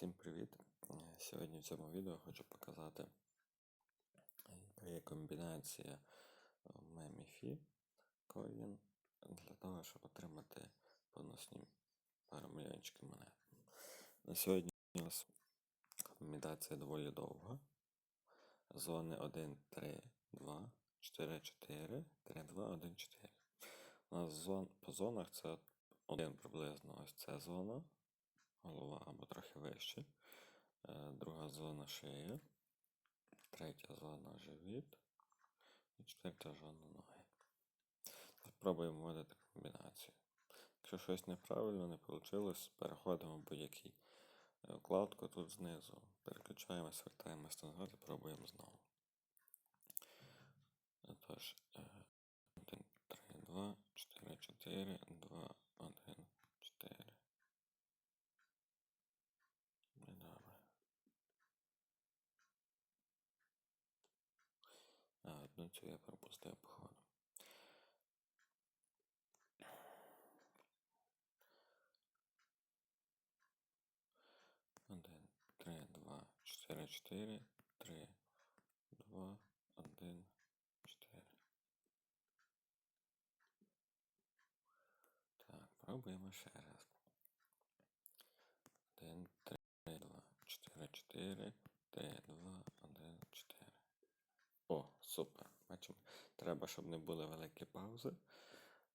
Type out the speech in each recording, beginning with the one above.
Всім привіт! Е, Сьогодні в цьому відео хочу показати, яка є комбінація меміфі коін для того, щоб отримати бонусні пару мільйончиків монет. На сьогодні у нас комбінація доволі довга. Зони 1, 3, 2, 4, 4, 3, 2, 1, 4. У нас зон, по зонах це один приблизно ось ця зона, голова або трохи вище. Е, Друга зона шия, третя зона живіт і четверта зона ноги. Спробуємо вводити комбінацію. Якщо щось неправильно не вийшло, переходимо в будь-який е, вкладку тут знизу. Переключаємось, вертаємось назад і пробуємо знову. Тож, 1, 3, 2, 4, 4, 2, 1, 4. Добре. А, одну цю я пропустив, походу. Один, три, два, чотири, чотири, три, два, один, чотири. Так, пробуємо ще раз. Один, три, два, чотири, чотири, три, два, один, чотири. О, супер. Бачимо. Треба, щоб не були великі паузи.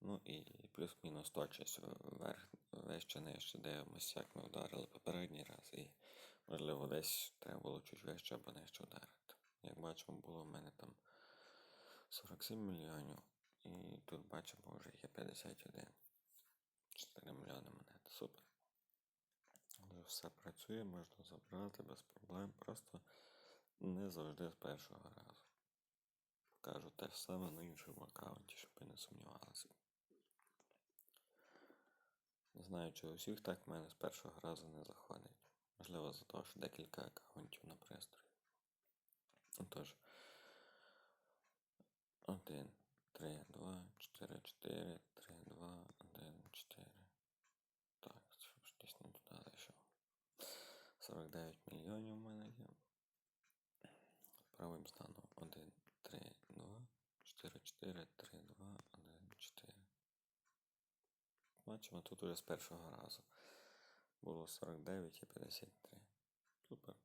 Ну і плюс-мінус точність вверх, вище, нижче дивимося, як ми вдарили попередній раз. І, можливо, десь треба було чуть вище або нижче вдарити. Як бачимо, було в мене там 47 мільйонів. І тут бачимо вже є 51. 4 мільйони монет. Супер. Вже все працює, можна забрати без проблем. Просто не завжди з першого разу. Покажу те ж саме на іншому аккаунті, щоб ви не сумнівалися. Не знаю, чи у всіх так в мене з першого разу не заходить. Можливо, за те, що декілька аккаунтів на пристрої. Отож. 1, 3, 2, 4, 4, 3, 2, 1, 4. Так, щоб десь не туди зайшов. 49 мільйонів у мене є. Правим станом 1, 3, 2, 4, 4, 3, 2, 1, 4. Бачимо, тут уже з першого разу. Було 49 і 53. Супер.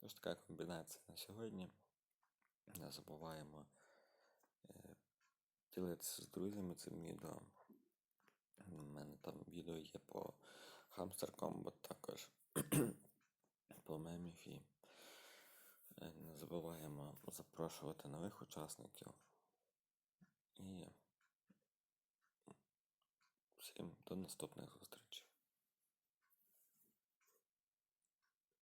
Тож така комбінація на сьогодні. Не забуваємо е, ділитися з друзями цим відео. У мене там відео є по Hamster Combat також по меміфі. Е, Не забуваємо запрошувати нових учасників. І всім до наступних зустрічей.